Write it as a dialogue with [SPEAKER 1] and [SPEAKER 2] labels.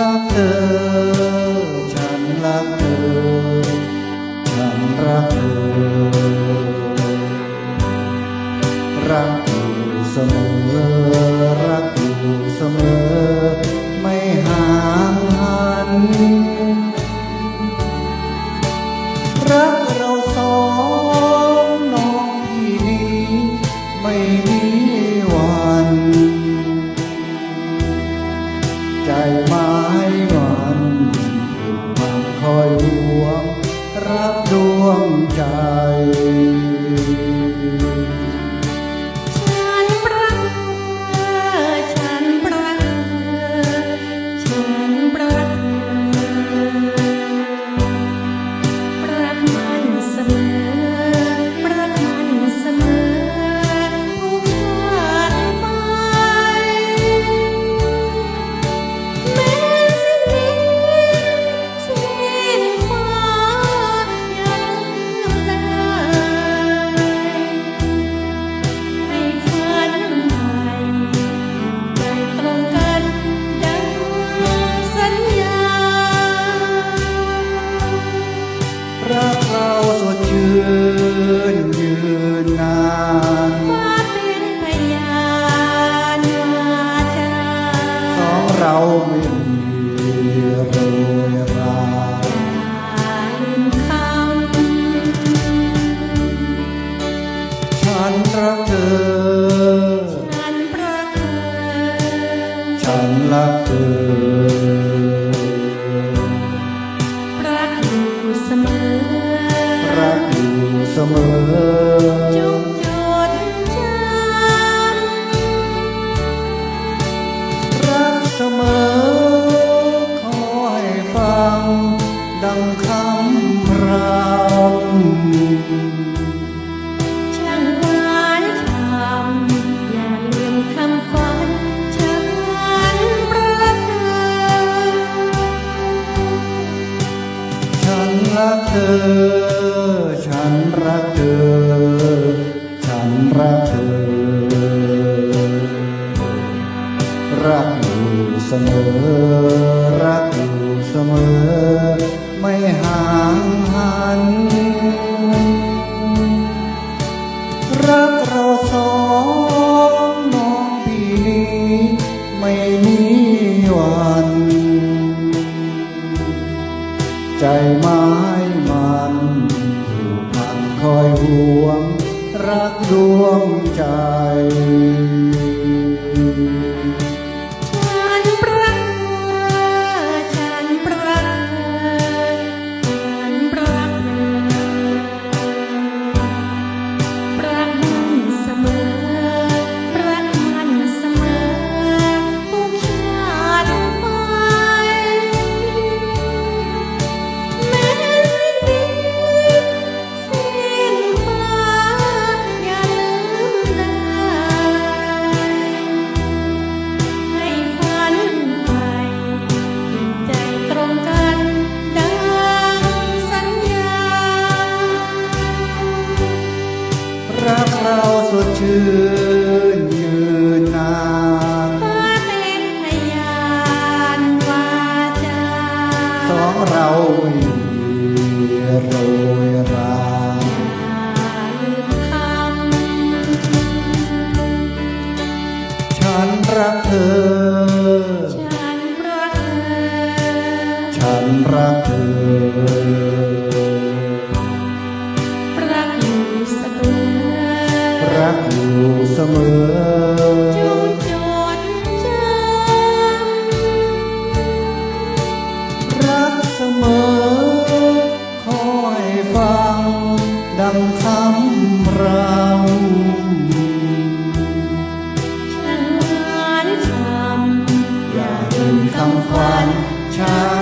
[SPEAKER 1] รักเธอ
[SPEAKER 2] ฉันรักเธอ
[SPEAKER 1] ฉันรักเธอ รักเธอเสมอ รักเธอรักอยู่เสมอ รักอยู่เสมอ จงจดจำรักเสมอ ขอให้ฟัง ดัง
[SPEAKER 2] รักเธอ ฉันรักเธอ ฉันรักเธอ รักอยู่เสมอรัก วงใจ น
[SPEAKER 1] ยืนนาน
[SPEAKER 2] ฟ้าเป็นพยานวาจา
[SPEAKER 1] สองเราไม่มีโรยรา
[SPEAKER 2] อย่าลืมค
[SPEAKER 1] ฉันรักเธอำ
[SPEAKER 2] ฉันรักเธอ
[SPEAKER 1] ฉันรักเธอ
[SPEAKER 2] รักอยู่เสมอ
[SPEAKER 1] รักอยู่เส มอ
[SPEAKER 2] จงจดจำ
[SPEAKER 1] รักเสมอ คอยฟัง ดังคำเรา
[SPEAKER 2] ฉันหวานฉ่ำ
[SPEAKER 1] อย่าลืมคำขวัญฉัน